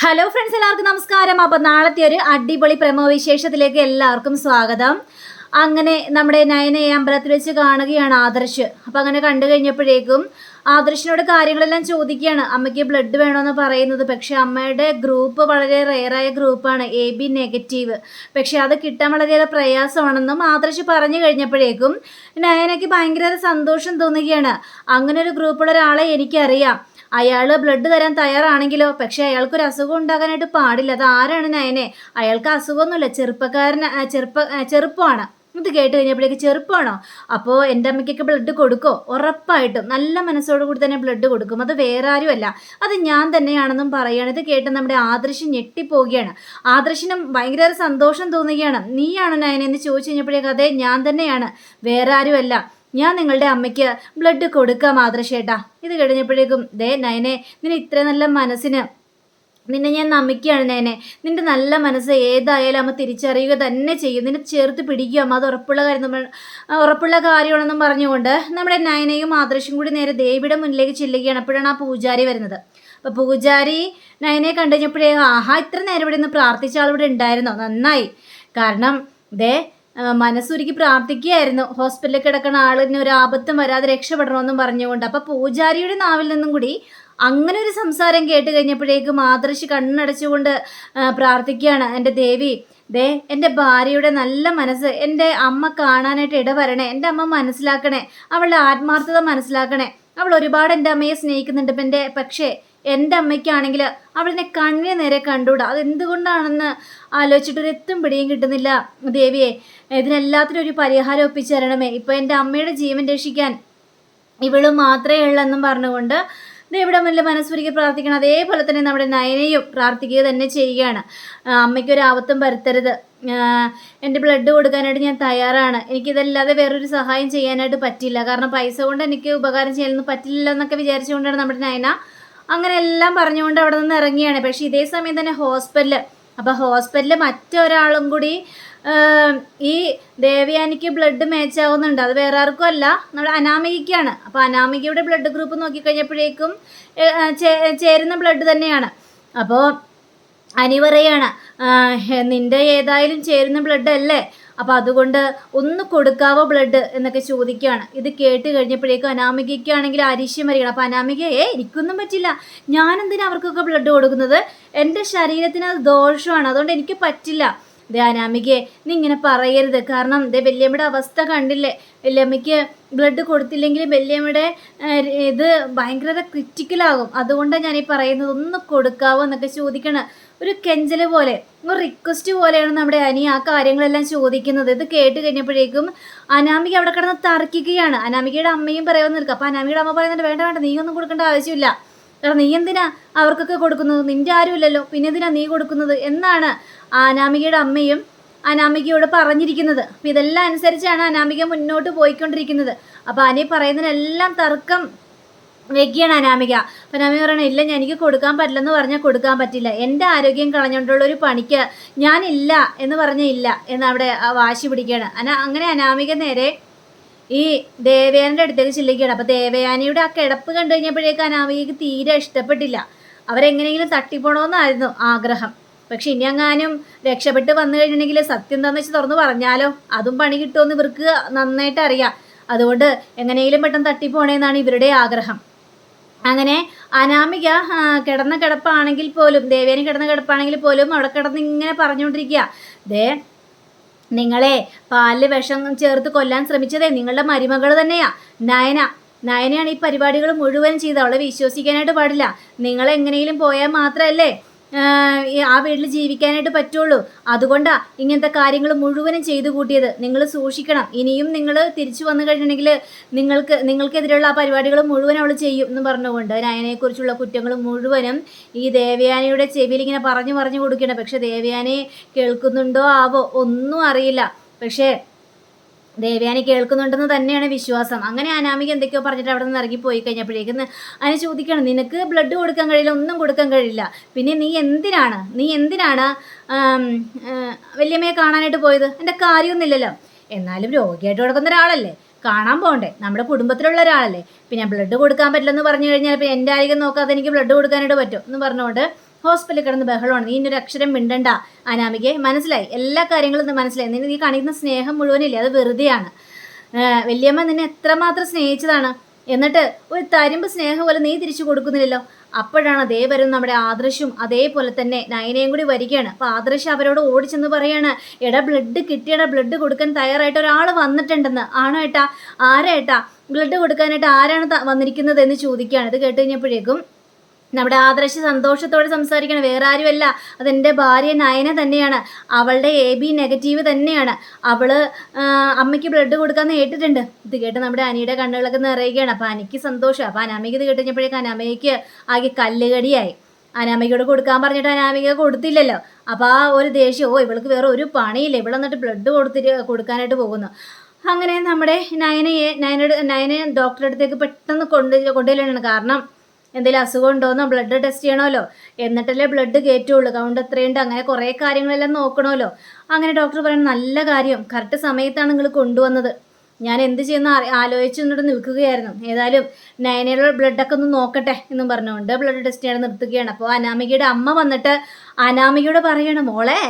Hello friends എല്ലാവർക്കും നമസ്കാരം. അപ്പം നാളത്തെ ഒരു അടിപൊളി പ്രമോ വിശേഷത്തിലേക്ക് എല്ലാവർക്കും സ്വാഗതം. അങ്ങനെ നമ്മുടെ നയനയെ അമ്പലത്തിൽ വെച്ച് കാണുകയാണ് ആദർശ്. അപ്പം അങ്ങനെ കണ്ടു കഴിഞ്ഞപ്പോഴേക്കും ആദർശിനോട് കാര്യങ്ങളെല്ലാം ചോദിക്കുകയാണ്. അമ്മയ്ക്ക് ബ്ലഡ് വേണമെന്ന് പറയുന്നത്. പക്ഷേ അമ്മയുടെ ഗ്രൂപ്പ് വളരെ റെയറായ ഗ്രൂപ്പാണ് എ ബി നെഗറ്റീവ് പക്ഷേ അത് കിട്ടാൻ വളരെയേറെ പ്രയാസമാണെന്നും ആദർശ് പറഞ്ഞു കഴിഞ്ഞപ്പോഴേക്കും നയനയ്ക്ക് ഭയങ്കര സന്തോഷം തോന്നുകയാണ്. അങ്ങനെ ഒരു ഗ്രൂപ്പുള്ള ഒരാളെ എനിക്കറിയാം. അയാൾ ബ്ലഡ് തരാൻ തയ്യാറാണെങ്കിലോ? പക്ഷെ അയാൾക്കൊരു അസുഖം ഉണ്ടാകാനായിട്ട് പാടില്ല. അത് ആരാണ് നയനെ? അയാൾക്ക് അസുഖമൊന്നുമില്ല. ചെറുപ്പക്കാരൻ ചെറുപ്പ ചെറുപ്പമാണ്. ഇത് കേട്ട് കഴിഞ്ഞപ്പോഴേക്ക് ചെറുപ്പമാണോ? അപ്പോൾ എന്റെ അമ്മയ്ക്കൊക്കെ ബ്ലഡ് കൊടുക്കോ? ഉറപ്പായിട്ടും. നല്ല മനസ്സോടു കൂടി തന്നെ ബ്ലഡ് കൊടുക്കും. അത് വേറെ ആരുമല്ല അത് ഞാൻ തന്നെയാണെന്നും പറയുകയാണ്. ഇത് കേട്ട് നമ്മുടെ ആദർശ് ഞെട്ടിപ്പോവുകയാണ്. ആദർശിനും ഭയങ്കര സന്തോഷം തോന്നുകയാണ്. നീയാണോ നയനെ എന്ന് ചോദിച്ചു കഴിഞ്ഞപ്പോഴേക്കും അതെ ഞാൻ തന്നെയാണ്. വേറെ ആരുമല്ല ഞാൻ നിങ്ങളുടെ അമ്മയ്ക്ക് ബ്ലഡ് കൊടുക്കാം മാതൃശേട്ടാ ഇത് കഴിഞ്ഞപ്പോഴേക്കും ദേ നയനെ നിന്നെ ഇത്ര നല്ല മനസ്സിന് നിന്നെ ഞാൻ നമിക്കുകയാണ് നയനെ. നിന്റെ നല്ല മനസ്സ് ഏതായാലും അമ്മ തിരിച്ചറിയുക തന്നെ ചെയ്യും. നിന്നെ ചേർത്ത് പിടിക്കുക അമ്മ. അത് ഉറപ്പുള്ള കാര്യം നമ്മൾ ഉറപ്പുള്ള കാര്യമാണെന്നും പറഞ്ഞുകൊണ്ട് നമ്മുടെ നയനയും ആദർശും കൂടി നേരെ ദേവിയുടെ മുന്നിലേക്ക് ചെല്ലുകയാണ്. അപ്പോഴാണ് ആ പൂജാരി വരുന്നത്. അപ്പോൾ പൂജാരി നയനെ കണ്ടു കഴിഞ്ഞപ്പോഴേ ആഹാ ഇത്ര നേരം ഇവിടെ നിന്ന് പ്രാർത്ഥിച്ച ആളിവിടെ ഉണ്ടായിരുന്നോ? നന്നായി. കാരണം ദേ മനസ്സുരുക്കി പ്രാർത്ഥിക്കുകയായിരുന്നു. ഹോസ്പിറ്റലിൽ കിടക്കുന്ന ആളിന് ഒരു ആപത്തും വരാതെ രക്ഷപ്പെടണമെന്നും പറഞ്ഞുകൊണ്ട്. അപ്പോൾ പൂജാരിയുടെ നാവിൽ നിന്നും കൂടി അങ്ങനെ ഒരു സംസാരം കേട്ട് കഴിഞ്ഞപ്പോഴേക്ക് മാതൃശി കണ്ണടച്ചുകൊണ്ട് പ്രാർത്ഥിക്കുകയാണ്. എന്റെ ദേവി ദേ എന്റെ ഭാര്യയുടെ നല്ല മനസ്സ് എന്റെ അമ്മ കാണാനായിട്ട് ഇടവരണേ എന്റെ അമ്മ മനസ്സിലാക്കണേ അവളുടെ ആത്മാർത്ഥത മനസ്സിലാക്കണേ. അവൾ ഒരുപാട് എന്റെ അമ്മയെ സ്നേഹിക്കുന്നുണ്ട്. ഇപ്പം എന്റെ പക്ഷേ എന്റെ അമ്മയ്ക്കാണെങ്കിൽ അവളിനെ കണ്ണിന് നേരെ കണ്ടുകൂടാ? അതെന്തുകൊണ്ടാണെന്ന് ആലോചിച്ചിട്ടൊരു എത്തും പിടിയും കിട്ടുന്നില്ല. ദേവിയെ ഇതിനെല്ലാത്തിനും ഒരു പരിഹാരം ഒപ്പിച്ചു തരണമേ. ഇപ്പോൾ എന്റെ അമ്മയുടെ ജീവൻ രക്ഷിക്കാൻ ഇവൾ മാത്രമേ ഉള്ളെന്നും പറഞ്ഞുകൊണ്ട് ദേവിയുടെ മുന്നിൽ മനസ്സുരുക്കി പ്രാർത്ഥിക്കണം. അതേപോലെ തന്നെ നമ്മുടെ നയനയും പ്രാർത്ഥിക്കുക തന്നെ ചെയ്യുകയാണ്. ആ, അമ്മയ്ക്കൊരു ആപത്തും വരുത്തരുത്. എന്റെ ബ്ലഡ് കൊടുക്കാനായിട്ട് ഞാൻ തയ്യാറാണ്. എനിക്കിതല്ലാതെ വേറൊരു സഹായം ചെയ്യാനായിട്ട് പറ്റില്ല. കാരണം പൈസ കൊണ്ട് എനിക്ക് ഉപകാരം ചെയ്യാനൊന്നും പറ്റില്ല എന്നൊക്കെ വിചാരിച്ചുകൊണ്ടാണ് നമ്മുടെ നയന അങ്ങനെ എല്ലാം പറഞ്ഞുകൊണ്ട് അവിടെ നിന്ന് ഇറങ്ങിയാണ്. പക്ഷേ ഇതേ സമയം തന്നെ ഹോസ്പിറ്റൽ. അപ്പോൾ ഹോസ്പിറ്റലിൽ മറ്റൊരാളും കൂടി ഈ ദേവയാനിക്ക് ബ്ലഡ് മാച്ച് ആവുന്നുണ്ട്. അത് വേറെ ആർക്കും അല്ല നമ്മുടെ അനാമികയ്ക്കാണ്. അപ്പോൾ അനാമികയുടെ ബ്ലഡ് ഗ്രൂപ്പ് നോക്കിക്കഴിഞ്ഞപ്പോഴേക്കും ചേരുന്ന ബ്ലഡ് തന്നെയാണ്. അപ്പോൾ അനി പറയാണ് "ആ, നിന്റെ ഏതായാലും ചേരുന്ന ബ്ലഡ് അല്ലേ? അപ്പോൾ അതുകൊണ്ട് ഒന്ന് കൊടുക്കാവോ ബ്ലഡ് എന്നൊക്കെ ചോദിക്കുകയാണ്. ഇത് കേട്ട് കഴിഞ്ഞപ്പോഴേക്കും അനാമികയ്ക്കാണെങ്കിൽ അരിശ്യം വരികയാണ്. അപ്പോൾ അനാമിക ഏ എനിക്കൊന്നും പറ്റില്ല. ഞാൻ എന്തിനാ അവർക്കൊക്കെ ബ്ലഡ് കൊടുക്കുന്നത്? എന്റെ ശരീരത്തിന് അത് ദോഷമാണ്. അതുകൊണ്ട് എനിക്ക് പറ്റില്ല. ദേ നീ ഇങ്ങനെ പറയരുത്. കാരണം ദേ വല്യമ്മയുടെ അവസ്ഥ കണ്ടില്ലേ? വല്യമ്മയ്ക്ക് ബ്ലഡ് കൊടുത്തില്ലെങ്കിൽ വല്യമ്മയുടെ ഇത് ഭയങ്കര ക്രിറ്റിക്കലാകും അതുകൊണ്ടാണ് ഞാൻ ഈ പറയുന്നത് ഒന്ന് കൊടുക്കാവോ എന്നൊക്കെ ചോദിക്കണം. ഒരു കെഞ്ചൽ പോലെ ഒരു റിക്വസ്റ്റ് പോലെയാണ് നമ്മുടെ അനി ആ കാര്യങ്ങളെല്ലാം ചോദിക്കുന്നത്. ഇത് കേട്ട് കഴിഞ്ഞപ്പോഴേക്കും അനാമിക അവിടെ കിടന്ന് തർക്കിക്കുകയാണ്. അനാമികയുടെ അമ്മയും പറയാൻ നിൽക്കുക അപ്പോൾ അനാമികയുടെ അമ്മ പറയുന്നുണ്ട് വേണ്ട വേണ്ട നീ ഒന്നും കൊടുക്കേണ്ട ആവശ്യമില്ല. കാരണം നീ എന്തിനാ അവർക്കൊക്കെ കൊടുക്കുന്നത്? നിന്റെ ആരുമില്ലല്ലോ. പിന്നെ എന്തിനാ നീ കൊടുക്കുന്നത്? എന്നാണ് അനാമികയുടെ അമ്മയും അനാമികയോട് പറഞ്ഞിരിക്കുന്നത്. അപ്പം ഇതെല്ലാം അനുസരിച്ചാണ് അനാമിക മുന്നോട്ട് പോയിക്കൊണ്ടിരിക്കുന്നത്. അപ്പം അനി പറയുന്നതിനെല്ലാം തർക്കം വെക്കുകയാണ് അനാമിക. അപ്പം അനാമിക പറയണേ ഇല്ല എനിക്ക് കൊടുക്കാൻ പറ്റില്ലെന്ന് പറഞ്ഞാൽ കൊടുക്കാൻ പറ്റില്ല. എന്റെ ആരോഗ്യം കളഞ്ഞുകൊണ്ടുള്ള ഒരു പണിക്ക് ഞാനില്ല എന്ന് പറഞ്ഞില്ല ഇല്ല എന്നവിടെ വാശി പിടിക്കുകയാണ്. അങ്ങനെ അനാമിക നേരെ ഈ ദേവയാനിയുടെ അടുത്തേക്ക് ചെല്ലുകയാണ്. അപ്പോൾ ദേവയാനിയുടെ ആ കിടപ്പ് കണ്ടു കഴിഞ്ഞപ്പോഴേക്ക് അനാമികയ്ക്ക് തീരെ ഇഷ്ടപ്പെട്ടില്ല. അവരെങ്ങനെയെങ്കിലും തട്ടിപ്പോണമെന്നായിരുന്നു ആഗ്രഹം. പക്ഷെ ഇനി അങ്ങാനും രക്ഷപ്പെട്ട് വന്നു കഴിഞ്ഞിട്ടുണ്ടെങ്കിൽ സത്യം എന്താണെന്ന് വെച്ച് തുറന്ന് പറഞ്ഞാലോ? അതും പണി കിട്ടുമെന്ന് ഇവർക്ക് നന്നായിട്ട് അറിയാം. അതുകൊണ്ട് എങ്ങനെയെങ്കിലും പെട്ടെന്ന് തട്ടിപ്പോണേന്നാണ് ഇവരുടെ ആഗ്രഹം. അങ്ങനെ അനാമിക കിടന്ന കിടപ്പാണെങ്കിൽ പോലും ദേവേനി കിടന്ന കിടപ്പാണെങ്കിൽ പോലും അവിടെ കിടന്ന് ഇങ്ങനെ പറഞ്ഞുകൊണ്ടിരിക്കുക. ദേ നിങ്ങളെ പാലിൽ വിഷം ചേർത്ത് കൊല്ലാൻ ശ്രമിച്ചതേ നിങ്ങളുടെ മരുമകൾ തന്നെയാ. നയന നയനയാണ് ഈ പരിപാടികൾ മുഴുവൻ ചെയ്ത് അവളെ വിശ്വസിക്കാനായിട്ട് പാടില്ല. നിങ്ങൾ എങ്ങനെയും പോയാൽ മാത്രമല്ലേ? ആ വീട്ടിൽ ജീവിക്കാനായിട്ട് പറ്റുള്ളൂ. അതുകൊണ്ടാ ഇങ്ങനത്തെ കാര്യങ്ങൾ മുഴുവനും ചെയ്തു കൂട്ടിയത്. നിങ്ങൾ സൂക്ഷിക്കണം. ഇനിയും നിങ്ങൾ തിരിച്ചു വന്നു കഴിഞ്ഞിട്ടുണ്ടെങ്കിൽ നിങ്ങൾക്ക് നിങ്ങൾക്കെതിരെയുള്ള ആ പരിപാടികൾ മുഴുവൻ അവൾ ചെയ്യും എന്ന് പറഞ്ഞുകൊണ്ട് നയനെക്കുറിച്ചുള്ള കുറ്റങ്ങൾ മുഴുവനും ഈ ദേവയാനിയുടെ ചെവിയിൽ ഇങ്ങനെ പറഞ്ഞു പറഞ്ഞു കൊടുക്കണം പക്ഷെ ദേവയാനി കേൾക്കുന്നുണ്ടോ? ആവോ? ഒന്നും അറിയില്ല. പക്ഷേ ദേവയാനി കേൾക്കുന്നുണ്ടെന്ന് തന്നെയാണ് വിശ്വാസം. അങ്ങനെ അനാമിക എന്തൊക്കെയോ പറഞ്ഞിട്ട് അവിടെ നിന്ന് ഇറങ്ങി പോയി കഴിഞ്ഞപ്പോഴേക്കും അതിനെ ചോദിക്കണം നിനക്ക് ബ്ലഡ് കൊടുക്കാൻ കഴിയില്ല ഒന്നും കൊടുക്കാൻ കഴിയില്ല. പിന്നെ നീ എന്തിനാണ് നീ എന്തിനാണ് വല്യമ്മയെ കാണാനായിട്ട് പോയത്? എന്റെ കാര്യമൊന്നുമില്ലല്ലോ. എന്നാലും രോഗിയായിട്ട് കിടക്കുന്ന ഒരാളല്ലേ? കാണാൻ പോകണ്ടേ? നമ്മുടെ കുടുംബത്തിലുള്ള ഒരാളല്ലേ? പിന്നെ ബ്ലഡ് കൊടുക്കാൻ പറ്റില്ലെന്ന് പറഞ്ഞു കഴിഞ്ഞാൽ ഇപ്പം എന്റെ ആരോഗ്യം നോക്കാതെ എനിക്ക് ബ്ലഡ് കൊടുക്കാനായിട്ട് പറ്റും എന്ന് പറഞ്ഞുകൊണ്ട് ഹോസ്പിറ്റലിൽ കിടന്ന് ബഹളമാണ്. നീ ഇന്നൊരു അക്ഷരം മിണ്ടണ്ട അനാമികയെ. മനസ്സിലായി? എല്ലാ കാര്യങ്ങളും മനസ്സിലായി. നിന്നെ നീ കാണിക്കുന്ന സ്നേഹം മുഴുവനില്ലേ? അത് വെറുതെയാണ്. വല്യമ്മ നിന്നെ എത്രമാത്രം സ്നേഹിച്ചതാണ്. എന്നിട്ട് ഒരു തരുമ്പ് സ്നേഹം പോലെ നീ തിരിച്ചു കൊടുക്കുന്നില്ലല്ലോ. അപ്പോഴാണ് അതേ വരും നമ്മുടെ ആദർശും അതേപോലെ തന്നെ നയനയും കൂടി വരികയാണ്. അപ്പോൾ ആദർശ് അവരോട് ഓടിച്ചെന്ന് പറയാണ് എടാ ബ്ലഡ് കിട്ടിയടാ ബ്ലഡ് കൊടുക്കാൻ തയ്യാറായിട്ട് ഒരാൾ വന്നിട്ടുണ്ടെന്ന്. ആണോ ഏട്ടാ? ആരാ ഏട്ടാ? ബ്ലഡ് കൊടുക്കാനായിട്ട് ആരാണ് വന്നിരിക്കുന്നത് എന്ന് ചോദിക്കുകയാണ്. ഇത് കേട്ട് കഴിഞ്ഞപ്പോഴേക്കും നമ്മുടെ ആദർശ് സന്തോഷത്തോടെ സംസാരിക്കണം. വേറെ ആരുമല്ല അതെന്റെ ഭാര്യ നയന തന്നെയാണ്. അവളുടെ എ ബി നെഗറ്റീവ് തന്നെയാണ്. അവൾ അമ്മയ്ക്ക് ബ്ലഡ് കൊടുക്കാന്ന് കേട്ടിട്ടുണ്ട് ഇത് കേട്ട് നമ്മുടെ അനിയുടെ കണ്ണുകളൊക്കെ നിറയുകയാണ്. അപ്പം അനിക്ക് സന്തോഷം. അപ്പം അനാമിക ഇത് കേട്ടുകഴിഞ്ഞപ്പോഴേക്കും അനാമയ്ക്ക് ആകെ കല്ലുകടിയായി. അനാമികയോട് കൊടുക്കാൻ പറഞ്ഞിട്ട് അനാമിക കൊടുത്തില്ലല്ലോ. അപ്പോൾ ആ ഒരു ദേഷ്യം ഓ ഇവൾക്ക് വേറെ ഒരു പണിയില്ല. ഇവിടെ വന്നിട്ട് ബ്ലഡ് കൊടുത്തിട്ട് കൊടുക്കാനായിട്ട് പോകുന്നു. അങ്ങനെ നമ്മുടെ നയനയെ നയനയുടെ നയനെ ഡോക്ടറെ അടുത്തേക്ക് പെട്ടെന്ന് കൊണ്ട് കൊണ്ടുവരുകയാണ് കാരണം എന്തെങ്കിലും അസുഖം ഉണ്ടോയെന്നോ ബ്ലഡ് ടെസ്റ്റ് ചെയ്യണമല്ലോ. എന്നിട്ടല്ലേ ബ്ലഡ് കയറ്റുള്ളൂ. കൗണ്ട് എത്രയുണ്ട്? അങ്ങനെ കുറേ കാര്യങ്ങളെല്ലാം നോക്കണമല്ലോ. അങ്ങനെ ഡോക്ടർ പറയുന്നത് നല്ല കാര്യം കറക്റ്റ് സമയത്താണ് നിങ്ങൾ കൊണ്ടുവന്നത്. ഞാൻ എന്ത് ചെയ്യുന്ന? ആലോചിച്ച് എന്നിട്ട് നിൽക്കുകയായിരുന്നു. ഏതായാലും നയനയുടെ ബ്ലഡൊക്കെ ഒന്ന് നോക്കട്ടെ എന്നും പറഞ്ഞുകൊണ്ട് ബ്ലഡ് ടെസ്റ്റ് ചെയ്യാൻ നിർത്തുകയാണ്. അപ്പോൾ അനാമികയുടെ അമ്മ വന്നിട്ട് അനാമികയോട് പറയണം മോളെ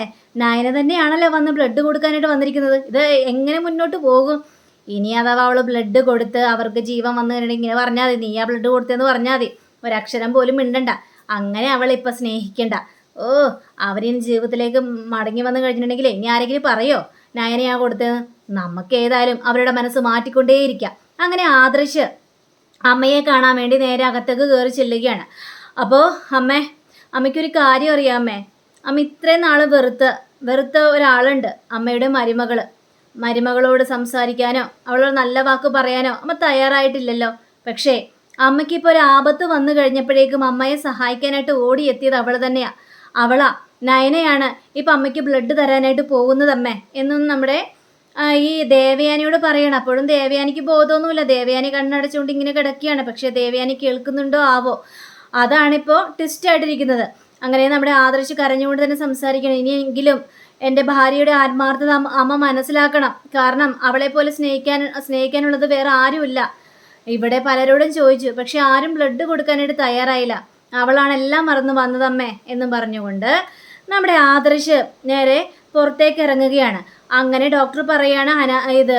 നയന തന്നെയാണല്ലോ വന്ന് ബ്ലഡ് കൊടുക്കാനായിട്ട് വന്നിരിക്കുന്നത്. ഇത് എങ്ങനെ മുന്നോട്ട് പോകും? ഇനി അഥവാ അവൾ ബ്ലഡ് കൊടുത്ത് അവർക്ക് ജീവൻ വന്നു കഴിഞ്ഞിട്ടുണ്ടെങ്കിൽ ഇങ്ങനെ പറഞ്ഞാൽ മതി. നീ ആ ബ്ലഡ് കൊടുത്തതെന്ന് പറഞ്ഞാൽ മതി. ഒരക്ഷരം പോലും മിണ്ടണ്ട. അങ്ങനെ അവൾ ഇപ്പം സ്നേഹിക്കണ്ട. ഓ അവരിനി ജീവിതത്തിലേക്ക് മടങ്ങി വന്നു കഴിഞ്ഞിട്ടുണ്ടെങ്കിൽ ഇനി ആരെങ്കിലും പറയോ? നയനയാ കൊടുത്തത്? നമുക്ക് ഏതായാലും അവരുടെ മനസ്സ് മാറ്റിക്കൊണ്ടേയിരിക്കാം. അങ്ങനെ ആദർശ് അമ്മയെ കാണാൻ വേണ്ടി നേരെ അകത്തേക്ക് കയറി ചെല്ലുകയാണ്. അപ്പോൾ അമ്മേ അമ്മയ്ക്കൊരു കാര്യം അറിയാം അമ്മേ. ഇത്രയും നാൾ വെറുത്ത് വെറുത്ത ഒരാളുണ്ട് അമ്മയുടെ മരുമകൾ. മരുമകളോട് സംസാരിക്കാനോ അവളോട് നല്ല വാക്ക് പറയാനോ അമ്മ തയ്യാറായിട്ടില്ലല്ലോ. പക്ഷേ അമ്മയ്ക്ക് ഇപ്പോൾ ഒരു ആപത്ത് വന്നു കഴിഞ്ഞപ്പോഴേക്കും അമ്മയെ സഹായിക്കാനായിട്ട് ഓടിയെത്തിയത് അവൾ തന്നെയാ. അവളാ. നയനയാണ്. ഇപ്പം അമ്മയ്ക്ക് ബ്ലഡ് തരാനായിട്ട് പോകുന്നതമ്മേ. എന്നൊന്നും നമ്മുടെ ഈ ദേവയാനിയോട് പറയണം. അപ്പോഴും ദേവയാനിക്ക് ബോധമൊന്നുമില്ല. ദേവയാനി കണ്ണടച്ചുകൊണ്ട് ഇങ്ങനെ കിടക്കുകയാണ്. പക്ഷേ ദേവയാനി കേൾക്കുന്നുണ്ടോ ആവോ? അതാണിപ്പോൾ ട്വിസ്റ്റ് ആയിട്ടിരിക്കുന്നത്. അങ്ങനെ നമ്മുടെ ആദർശ് കരഞ്ഞുകൊണ്ട് തന്നെ സംസാരിക്കണം. ഇനിയെങ്കിലും എന്റെ ഭാര്യയുടെ ആത്മാർത്ഥത അമ്മ- മനസ്സിലാക്കണം. കാരണം അവളെപ്പോലെ പോലെ സ്നേഹിക്കാൻ സ്നേഹിക്കാനുള്ളത് വേറെ ആരുമില്ല. ഇവിടെ പലരോടും ചോദിച്ചു പക്ഷെ ആരും ബ്ലഡ് കൊടുക്കാനായിട്ട് തയ്യാറായില്ല. അവളാണ് എല്ലാം മറന്നു വന്നതമ്മേ എന്നും പറഞ്ഞുകൊണ്ട് നമ്മുടെ ആദർശ് നേരെ പുറത്തേക്ക് ഇറങ്ങുകയാണ്. അങ്ങനെ ഡോക്ടർ പറയാണ് അന ഇത്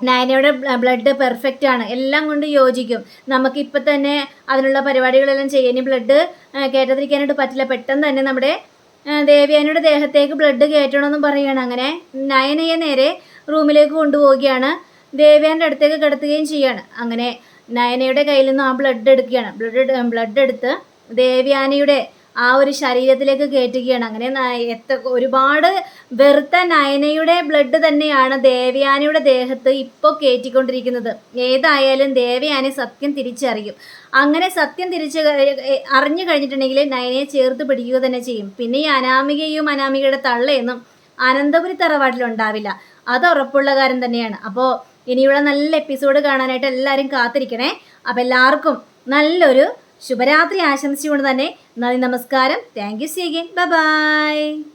നയനയുടെ ബ്ലഡ് പെർഫെക്റ്റ് ആണ്. എല്ലാം കൊണ്ട് യോജിക്കും. നമുക്ക് ഇപ്പം തന്നെ അതിനുള്ള പരിപാടികളെല്ലാം ചെയ്യാൻ ബ്ലഡ് കയറ്റാതിരിക്കാനായിട്ട് പറ്റില്ല. പെട്ടെന്ന് തന്നെ നമ്മുടെ ദേവയാനിയുടെ ദേഹത്തേക്ക് ബ്ലഡ് കയറ്റണമെന്നും പറയുകയാണ് അങ്ങനെ നയനയെ നേരെ റൂമിലേക്ക് കൊണ്ടുപോവുകയാണ്. ദേവയാന്റെ അടുത്തേക്ക് കിടത്തുകയും ചെയ്യാണ്. അങ്ങനെ നയനയുടെ കയ്യിൽ നിന്ന് ആ ബ്ലഡ് എടുക്കുകയാണ്. ബ്ലഡ് ബ്ലഡ് എടുത്ത് ദേവയാനിയുടെ ആ ഒരു ശരീരത്തിലേക്ക് കയറ്റുകയാണ്. അങ്ങനെ എത്ര ഒരുപാട് വെറുത്ത നയനയുടെ ബ്ലഡ് തന്നെയാണ് ദേവയാനിയുടെ ദേഹത്ത് ഇപ്പോൾ കയറ്റിക്കൊണ്ടിരിക്കുന്നത്. ഏതായാലും ദേവയാനി സത്യം തിരിച്ചറിയും. അങ്ങനെ സത്യം തിരിച്ച് അറിഞ്ഞു കഴിഞ്ഞിട്ടുണ്ടെങ്കിൽ നയനയെ ചേർത്ത് പിടിക്കുക തന്നെ ചെയ്യും. പിന്നെ ഈ അനാമികയും അനാമികയുടെ തള്ളയൊന്നും അനന്തപുരി തറവാട്ടിലുണ്ടാവില്ല അത് ഉറപ്പുള്ള കാര്യം തന്നെയാണ്. അപ്പോൾ ഇനിയുള്ള നല്ല എപ്പിസോഡ് കാണാനായിട്ട് എല്ലാവരും കാത്തിരിക്കണേ. അപ്പം എല്ലാവർക്കും നല്ലൊരു ശുഭരാത്രി ആശംസിച്ചുകൊണ്ട് തന്നെ നന്ദി നമസ്കാരം. Thank you see again bye bye